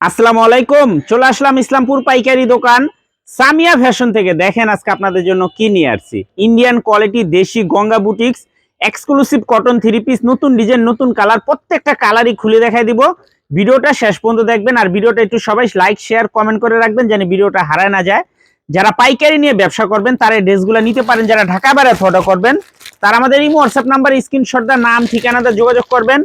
আসসালামু আলাইকুম, চলে আসলাম ইসলামপুর পাইকারি দোকান সামিয়া ফ্যাশন থেকে। দেখেন আজকে আপনাদের জন্য কি নিয়ে আসছি। ইন্ডিয়ান কোয়ালিটি দেশি Ganga boutiques exclusive cotton three piece নতুন ডিজাইন নতুন কালার প্রত্যেকটা কালারই খুলে দেখাই দিব। ভিডিওটা শেষ পর্যন্ত দেখবেন আর ভিডিওটা একটু সবাই লাইক শেয়ার কমেন্ট করে রাখবেন যেন ভিডিওটা হারায় না যায়। যারা পাইকারি নিয়ে ব্যবসা করবেন, তারা এই ড্রেসগুলো নিতে পারেন। যারা ঢাকা বেড়ায় ফটো করবেন, তারা আমাদের এই হোয়াটসঅ্যাপ নাম্বার স্ক্রিনশট দা নাম ঠিকানাটা যোগাযোগ করবেন।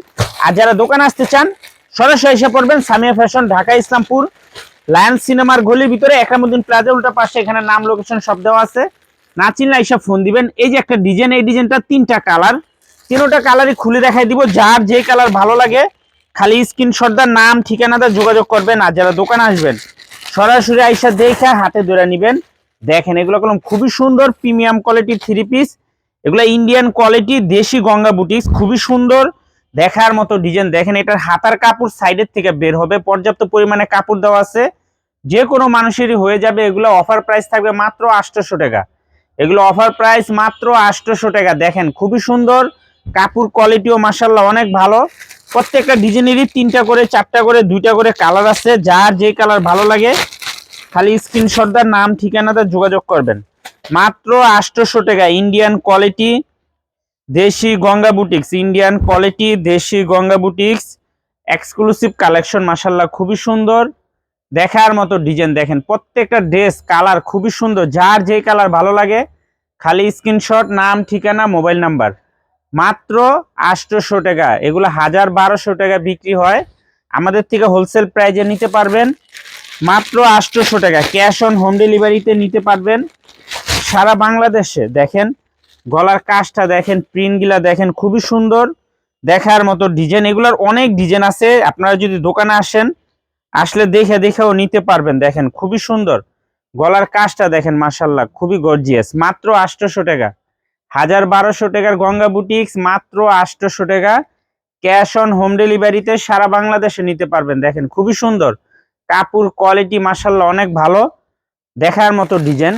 আর যারা দোকান আসতে চান সরাসরি এসে পড়বেন সামিয়া ফ্যাশন, ঢাকা, ইসলামপুর লায়ন সিনেমার গলির ভিতরে একরামুদ্দিন প্লাজা উল্টা পাশে এখানে নাম লোকেশন সব দেওয়া আছে। না চিনলে এসব ফোন দিবেন। এই যে একটা ডিজাইন এই ডিজাইনটা তিনটা কালার তিনোটা কালারই খুলে দেখাই দিব। যার যে কালার ভালো লাগে, খালি স্ক্রিনশটদার নাম ঠিকানাটা যোগাযোগ করবেন আর যারা দোকানে আসবেন, সরাসরি আইসা দেখে হাতে ধরে নেবেন। দেখেন, এগুলো কলম খুবই সুন্দর প্রিমিয়াম কোয়ালিটির থ্রি পিস এগুলো ইন্ডিয়ান কোয়ালিটি দেশি গঙ্গা বুটিক্স খুবই সুন্দর। দেখার মতো ডিজাইন দেখেন, এটার হাতার কাপড় সাইডের থেকে বের হবে। পর্যাপ্ত পরিমাণে কাপড় দেওয়া আছে। যে কোনো মানুষেরই হয়ে যাবে। এগুলো অফার প্রাইস থাকবে মাত্র আটশোশো টাকা। এগুলো অফার প্রাইস মাত্র আটশোশো টাকা। দেখেন, খুবই সুন্দর। কাপড় কোয়ালিটিও মাসাল্লাহ অনেক ভালো। প্রত্যেকটা ডিজাইনেরই তিনটা করে, চারটা করে, দুইটা করে কালার আছে। যার যে কালার ভালো লাগে, খালি স্ক্রিনশটদার নাম, ঠিকানাটা যোগাযোগ করবেন। মাত্র আটশোশো টাকা। ইন্ডিয়ান কোয়ালিটি দেশি গঙ্গা বুটিক্স ইন্ডিয়ান কোয়ালিটি দেশি গঙ্গা বুটিক্স এক্সক্লুসিভ কালেকশন মাসাল্লাহ খুবই সুন্দর। দেখার মতো ডিজাইন দেখেন, প্রত্যেকটা ড্রেস কালার খুবই সুন্দর, যার যে কালার ভালো লাগে, খালি স্ক্রিনশট নাম, ঠিকানা মোবাইল নাম্বার মাত্র আটশোশো টাকা, এগুলো হাজার বারোশো টাকা বিক্রি হয়। আমাদের থেকে হোলসেল প্রাইজে নিতে পারবেন। মাত্র আটশোশো টাকা ক্যাশ অন হোম ডেলিভারিতে নিতে পারবেন। সারা বাংলাদেশে, দেখেন গলার কাজটা দেখেন প্রিন্টগুলা দেখেন, খুবই সুন্দর। দেখার মতো ডিজাইন এগুলোর অনেক ডিজাইন আছে। আপনারা যদি দোকানে আসেন, আসলে দেখে দেখেও নিতে পারবেন, দেখেন, খুবই সুন্দর। গলার কাজটা দেখেন মাসাল্লাহ খুবই গর্জিয়াস মাত্র আটশোশো টাকা। হাজার বারোশো টাকার গঙ্গা বুটিক্স মাত্র আটশোশো টাকা। ক্যাশ অন হোম ডেলিভারিতে সারা বাংলাদেশে নিতে পারবেন, দেখেন, খুবই সুন্দর। কাপড় কোয়ালিটি মাসাল্লাহ অনেক ভালো। দেখার মতো ডিজাইন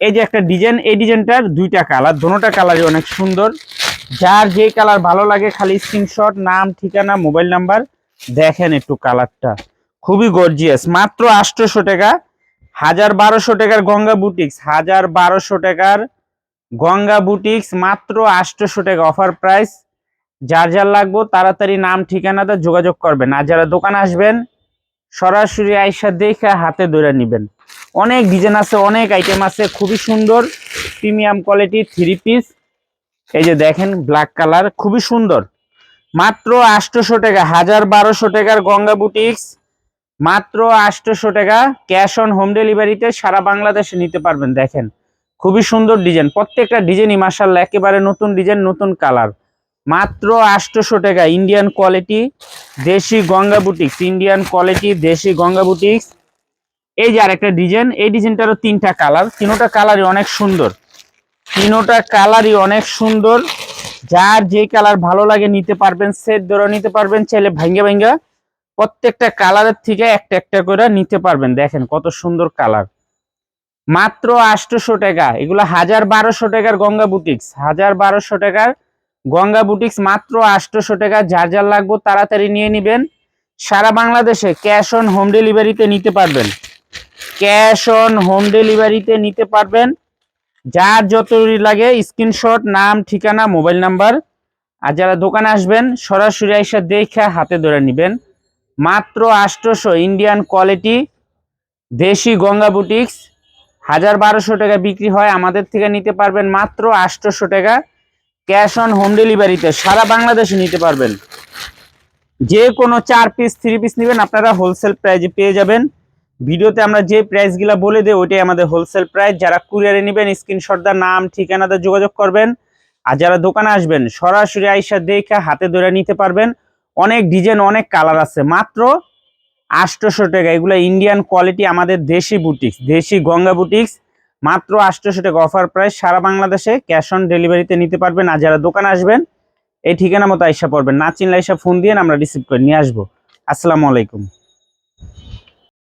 এই যে একটা ডিজাইন, এই ডিজাইনটার দুইটা কালার, দোনোটা কালারই অনেক সুন্দর। যার যে কালার ভালো লাগে, খালি স্ক্রিনশট নাম, ঠিকানা মোবাইল নাম্বার দেখেন একটু কালারটা। খুবই গর্জিয়াস মাত্র আটশোশো টাকা, হাজার বারোশো টাকার গঙ্গা বুটিক্স হাজার বারোশো টাকার গঙ্গা বুটিক্স মাত্র আটশোশো টাকা অফার প্রাইস যার যার লাগবো, তাড়াতাড়ি নাম, ঠিকানাটা যোগাযোগ করবেন। আর যারা দোকান আসবেন, সরাসরি আইসা দেখে হাতে ধরে নেবেন। অনেক ডিজাইন আছে, অনেক আইটেম আছে, খুবই সুন্দর প্রিমিয়াম কোয়ালিটি থ্রি পিস এই যে দেখেন ব্ল্যাক কালার খুবই সুন্দর। মাত্র আটশোশো টাকা, হাজার বারোশো টাকার গঙ্গা বুটিক্স মাত্র আটশোশো টাকা ক্যাশ অন হোম ডেলিভারিতে সারা বাংলাদেশে নিতে পারবেন, দেখেন। খুবই সুন্দর ডিজাইন প্রত্যেকটা ডিজাইনই মাসাল্লাহ একেবারে নতুন ডিজাইন নতুন কালার মাত্র আটশোশো টাকা ইন্ডিয়ান কোয়ালিটি দেশি গঙ্গা বুটিক্স ইন্ডিয়ান কোয়ালিটি দেশি গঙ্গা বুটিক্স এই যে আরেকটা ডিজাইন, এই ডিজাইনটারও তিনটা কালার। তিনোটা কালারই অনেক সুন্দর। তিনোটা কালারই অনেক সুন্দর। যার যে কালার ভালো লাগে নিতে পারবেন সেট ধরে নিতে পারবেন, চাইলে ভাঙ্গা ভাঙ্গা প্রত্যেকটা কালারের থেকে একটা একটা করে নিতে পারবেন। দেখেন কত সুন্দর কালার। মাত্র আটশোশো টাকা। এগুলো হাজার বারোশো টাকার গঙ্গা বুটিক্স হাজার বারোশো টাকার গঙ্গা বুটিক্স মাত্র আটশোশো টাকা। যার যার লাগবো তাড়াতাড়ি নিয়ে নেবেন। সারা বাংলাদেশে ক্যাশ অন হোম ডেলিভারিতে নিতে পারবেন। ক্যাশ অন হোম ডেলিভারিতে নিতে পারবেন। যার যতই লাগে স্ক্রিনশট, নাম, ঠিকানা, মোবাইল নাম্বার, আর যারা দোকানে আসবেন, সরাসরি এসে দেখে হাতে ধরে নেবেন। মাত্র আটশোশো ইন্ডিয়ান কোয়ালিটি দেশি গঙ্গা বুটিক্স, হাজার বারোশো টাকা বিক্রি হয় আমাদের থেকে নিতে পারবেন মাত্র আটশোশো টাকা। ক্যাশ অন হোম ডেলিভারিতে সারা বাংলাদেশে নিতে পারবেন। যে কোনো চার পিস, থ্রি পিস নেবেন, আপনারা হোলসেল প্রাইজে পেয়ে যাবেন। ভিডিওতে আমরা যে প্রাইসগুলো বলে দিই, ওইটাই আমাদের হোলসেল প্রাইস যারা কুরিয়ারে নেবেন স্ক্রিনশটদার নাম, ঠিকানাতে যোগাযোগ করবেন। আর যারা দোকানে আসবেন, সরাসরি আইসা দেখে হাতে ধরে নিতে পারবেন। অনেক ডিজাইন অনেক কালার আছে। মাত্র আটশোশো টাকা। এগুলো ইন্ডিয়ান কোয়ালিটি আমাদের দেশি বুটিক্স দেশি গঙ্গা বুটিক্স মাত্র আটশোশো টাকা অফার প্রাইস সারা বাংলাদেশে ক্যাশ অন ডেলিভারিতে নিতে পারবেন। আর যারা দোকানে আসবেন, এই ঠিকানা মতো আইসা পড়বেন। না চিনলে আইসা ফোন দিয়ে আমরা রিসিভ করে নিয়ে আসব। আসসালামু আলাইকুম।